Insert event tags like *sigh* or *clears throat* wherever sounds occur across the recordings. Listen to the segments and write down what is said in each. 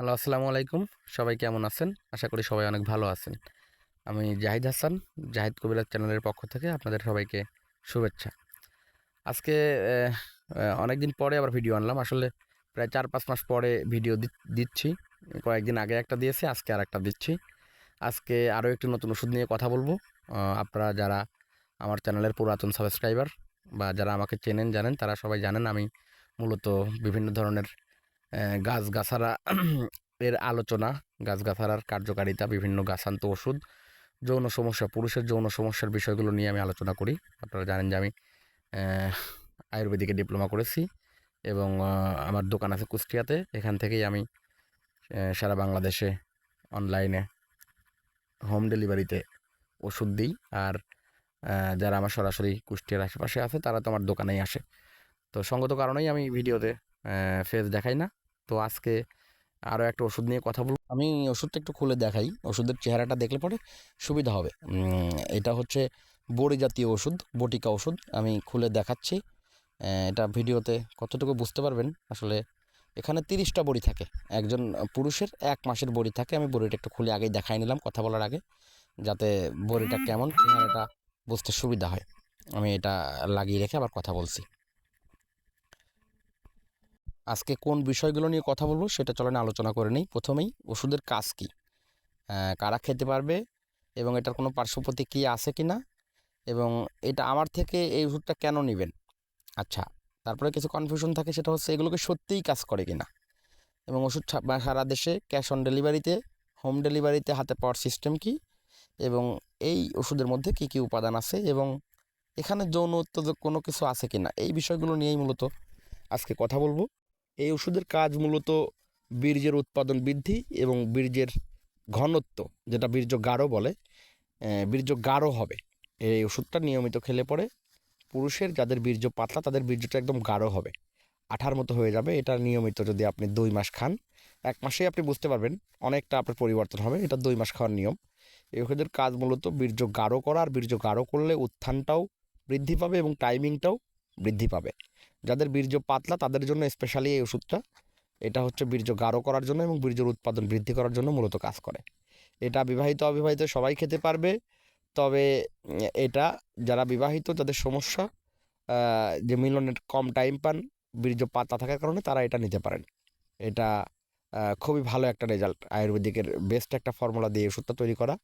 Hello, আসসালামু আলাইকুম। সবাই কেমন আছেন? আশা করি সবাই অনেক ভালো আছেন। আমি জাহিদ হাসান, জাহিদ কবিরাজ চ্যানেলের পক্ষ থেকে আপনাদের সবাইকে শুভেচ্ছা। আজকে অনেক দিন পরে আবার ভিডিও আনলাম। আসলে প্রায় চার পাঁচ মাস পরে ভিডিও দিচ্ছি। কয়েকদিন আগে একটা দিয়েছি, আজকে আর একটা দিচ্ছি। আজকে আরও একটি নতুন ওষুধ নিয়ে কথা বলব। আপনারা যারা আমার চ্যানেলের পুরাতন সাবস্ক্রাইবার বা যারা আমাকে চেনেন, জানেন, তারা সবাই জানেন আমি মূলত বিভিন্ন ধরনের গাছগাছারা *clears throat* এর আলোচনা, গাছগাছারার কার্যকারিতা, বিভিন্ন গাছান্ত ওষুধ, যৌন সমস্যা, পুরুষের যৌন সমস্যার বিষয়গুলো নিয়ে আমি আলোচনা করি। আপনারা জানেন যে আমি আয়ুর্বেদিকে ডিপ্লোমা করেছি এবং আমার দোকান আছে কুষ্টিয়াতে। এখান থেকেই আমি সারা বাংলাদেশে অনলাইনে হোম ডেলিভারিতে ওষুধ দিই। আর যারা আমার সরাসরি কুষ্টিয়ার আশেপাশে আছে, তারা তো আমার দোকানেই আসে। তো সঙ্গত কারণেই আমি ভিডিওতে ফেস দেখাই না। তো আজকে আরও একটা ওষুধ নিয়ে কথা বলব। আমি ওষুধটা একটু খুলে দেখাই। ওষুধের চেহারাটা দেখলে পরে সুবিধা হবে। এটা হচ্ছে বড়ি জাতীয় ওষুধ, বটিকা ওষুধ। আমি খুলে দেখাচ্ছি। এটা ভিডিওতে কতটুকু বুঝতে পারবেন? আসলে এখানে তিরিশটা বড়ি থাকে। একজন পুরুষের এক মাসের বড়ি থাকে। আমি বড়িটা একটু খুলে আগেই দেখাই নিলাম কথা বলার আগে, যাতে বড়িটা কেমন, চেহারাটা বুঝতে সুবিধা হয়। আমি এটা লাগিয়ে রেখে আবার কথা বলছি। আজকে কোন বিষয়গুলো নিয়ে কথা বলব সেটা চলেন আলোচনা করে নিই। প্রথমেই ওষুধের কাজ কী? কারা খেতে পারবে? এবং এটার কোনো পার্শ্ব প্রতিক্রিয়া আছে কি না এবং এটা আমার থেকে এই ওষুধটা কেন নেবেন? আচ্ছা তারপরে কিছু কনফিউশন থাকে, সেটা হচ্ছে এগুলোকে সত্যিই কাজ করে কি না এবং ওষুধ সারা দেশে ক্যাশ অন ডেলিভারিতে হোম ডেলিভারিতে হাতে পাওয়ার সিস্টেম কি? এবং এই ওষুধের মধ্যে কি কি উপাদান আছে? এবং এখানে যৌন উত্তেজক কোনো কিছু আছে কি না এই বিষয়গুলো নিয়েই মূলত আজকে কথা বলব। এই ওষুধের কাজ মূলত বীর্যের উৎপাদন বৃদ্ধি এবং বীর্যের ঘনত্ব, যেটা বীর্য গাঢ় বলে বীর্য গাঢ় হবে। এই ওষুধটা নিয়মিত খেলে পরে পুরুষের যাদের বীর্য পাতলা, তাদের বীর্যটা একদম গাঢ় হবে। আঠার মতো হয়ে যাবে। এটা নিয়মিত যদি আপনি দুই মাস খান, এক মাসেই আপনি বুঝতে পারবেন অনেকটা আপনার পরিবর্তন হবে। এটা দুই মাস খাওয়ার নিয়ম। এই ওষুধের কাজ মূলত বীর্য গাঢ় করা, আর বীর্য গাঢ় করলে উত্থানটাও বৃদ্ধি পাবে এবং টাইমিংটাও বৃদ্ধি পাবে। যাদের বীর্য পাতলা, তাদের জন্য স্পেশালি এই ওষুধটা। এটা হচ্ছে বীর্য গাঢ় করার জন্য এবং বীর্যর উৎপাদন বৃদ্ধি করার জন্য মূলত কাজ করে। এটা বিবাহিত, অবিবাহিত সবাই খেতে পারবে। তবে এটা যারা বিবাহিত, যাদের সমস্যা যে মিলনের কম টাইম পান, বীর্য পাতলা থাকার কারণে তারা এটা নিতে পারেন। এটা খুবই ভালো একটা রেজাল্ট আয়ুর্বেদিকের বেস্ট একটা ফর্মুলা দিয়ে ওষুধটা তৈরি করা।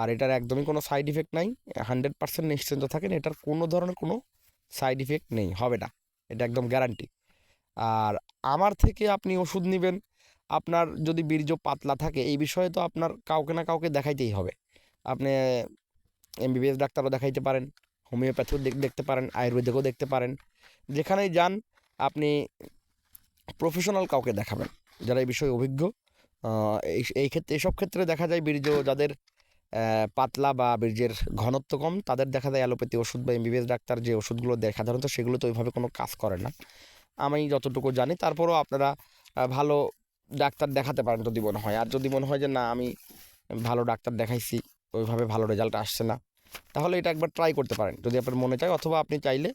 আর এটার একদমই কোনো সাইড ইফেক্ট নাই। হান্ড্রেড পার্সেন্ট নিশ্চিন্ত থাকেন, এটার কোনো ধরনের কোনো সাইড ইফেক্ট নেই, হবে না। এটা একদম গ্যারান্টি আর আমার থেকে আপনি ওষুধ নেবেন, আপনার যদি বীর্য পাতলা থাকে, এই বিষয়ে তো আপনার কাউকে না কাউকে দেখাইতেই হবে। আপনি এমবিবিএস ডাক্তারও দেখাইতে পারেন, হোমিওপ্যাথিও দেখ- দেখতে পারেন, আয়ুর্বেদিকও দেখতে পারেন, যেখানেই যান, আপনি প্রফেশনাল কাউকে দেখাবেন, যারা এই বিষয়ে অভিজ্ঞ। এই ক্ষেত্রে এসব ক্ষেত্রে দেখা যায় বীর্য যাদের পাতলা বা বীর্যের ঘনত্ব কম, তাদের দেখা যায় অ্যালোপ্যাথি ওষুধ বা এমবিবিএস ডাক্তার যে ওষুধগুলো দেয় সাধারণত সেগুলো তো ওইভাবে কোনো কাজ করে না। আমি যতটুকু জানি, তারপরেও আপনারা ভালো ডাক্তার দেখাতে পারেন যদি মনে হয়। আর যদি মনে হয় যে, না, আমি ভালো ডাক্তার দেখাইছি, ওইভাবে ভালো রেজাল্ট আসছে না। তাহলে এটা একবার ট্রাই করতে পারেন। যদি আপনার মনে চায় অথবা আপনি চাইলে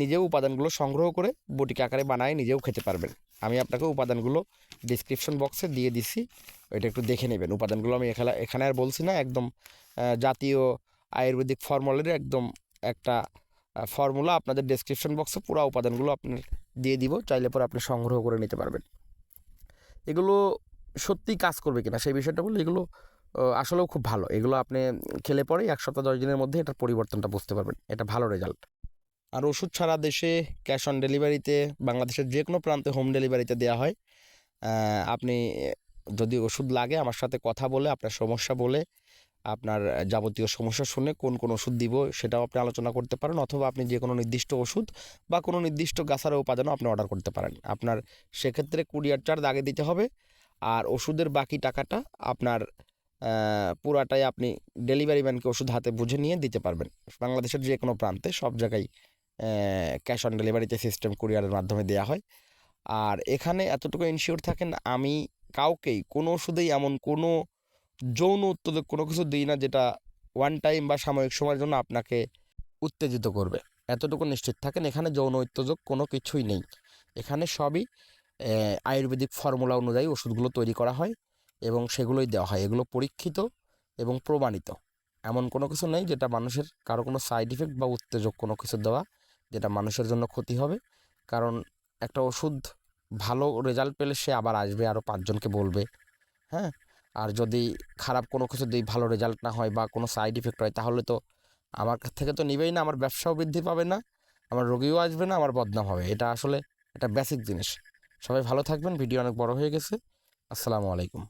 নিজেও উপাদানগুলো সংগ্রহ করে বটিকা আকারে বানায় নিজেও খেতে পারবেন। আমি আপনাকে উপাদানগুলো ডিসক্রিপশন বক্সে দিয়ে দিছি, ওইটা একটু দেখে নেবেন। উপাদানগুলো আমি এখানে এখানে আর বলছি না, একদম জাতীয় আয়ুর্বেদিক ফর্মুলার একদম একটা ফর্মুলা আপনাদের ডেসক্রিপশন বক্সে পুরো উপাদানগুলো আপনি দিয়ে দিব, চাইলে পরে আপনি সংগ্রহ করে নিতে পারবেন। এগুলো সত্যিই কাজ করবে কিনা সেই বিষয়টা বললে এগুলো আসলেও খুব ভালো। এগুলো আপনি খেলে পরেই এক সপ্তাহ, দশ দিনের মধ্যে এটার পরিবর্তনটা বুঝতে পারবেন। এটা ভালো রেজাল্ট আর ওষুধ ছাড়া দেশে ক্যাশ অন ডেলিভারিতে বাংলাদেশের যে কোনো প্রান্তে হোম ডেলিভারিতে দেওয়া হয়। আপনি যদি ওষুধ লাগে, আমার সাথে কথা বলে, আপনার সমস্যা বলে, আপনার যাবতীয় সমস্যা শুনে কোন কোন ওষুধ দিব, সেটাও আপনি আলোচনা করতে পারেন। অথবা আপনি যে কোনো নির্দিষ্ট ওষুধ বা কোনো নির্দিষ্ট গাছার উপাদানও আপনি অর্ডার করতে পারেন। আপনার সেক্ষেত্রে কুরিয়ার চার্জ আগে দিতে হবে। আর ওষুধের বাকি টাকাটা আপনার পুরাটাই আপনি ডেলিভারি ম্যানকে ওষুধ হাতে বুঝে নিয়ে দিতে পারবেন। বাংলাদেশের যে কোনো প্রান্তে সব জায়গায় ক্যাশ অন ডেলিভারিতে সিস্টেম কুরিয়ারের মাধ্যমে দেওয়া হয়। আর এখানে এতটুকু ইনশিওর থাকেন, আমি কাউকেই কোনো ওষুধেই এমন কোনো যৌন উত্তেজক কোনো কিছু দিই না যেটা ওয়ান টাইম বা সাময়িক সময়ের জন্য আপনাকে উত্তেজিত করবে। এতটুকু নিশ্চিত থাকেন, এখানে যৌন উত্তেজক কোনো কিছুই নেই। এখানে সবই আয়ুর্বেদিক ফর্মুলা অনুযায়ী ওষুধগুলো তৈরি করা হয়। এবং সেগুলোই দেওয়া হয়। এগুলো পরীক্ষিত এবং প্রমাণিত। এমন কোনো কিছু নেই যেটা মানুষের কারও কোনো সাইড ইফেক্ট বা উত্তেজক কোনো কিছু দেওয়া যেটা মানুষের জন্য ক্ষতি হবে। কারণ একটা ওষুধ ভালো রেজাল্ট পেলে সে আবার আসবে আরও পাঁচজনকে বলবে। হ্যাঁ? আর যদি খারাপ কোনো কিছু দিই ভালো রেজাল্ট না হয় বা কোনো সাইড ইফেক্ট হয়, তাহলে তো আমার থেকে তো নিবেই না, আমার ব্যবসাও বৃদ্ধি পাবে না, আমার রোগীও আসবে না, আমার বদনাম হবে। এটা আসলে একটা বেসিক জিনিস। সবাই ভালো থাকবেন, ভিডিও অনেক বড় হয়ে গেছে। আসসালামু আলাইকুম।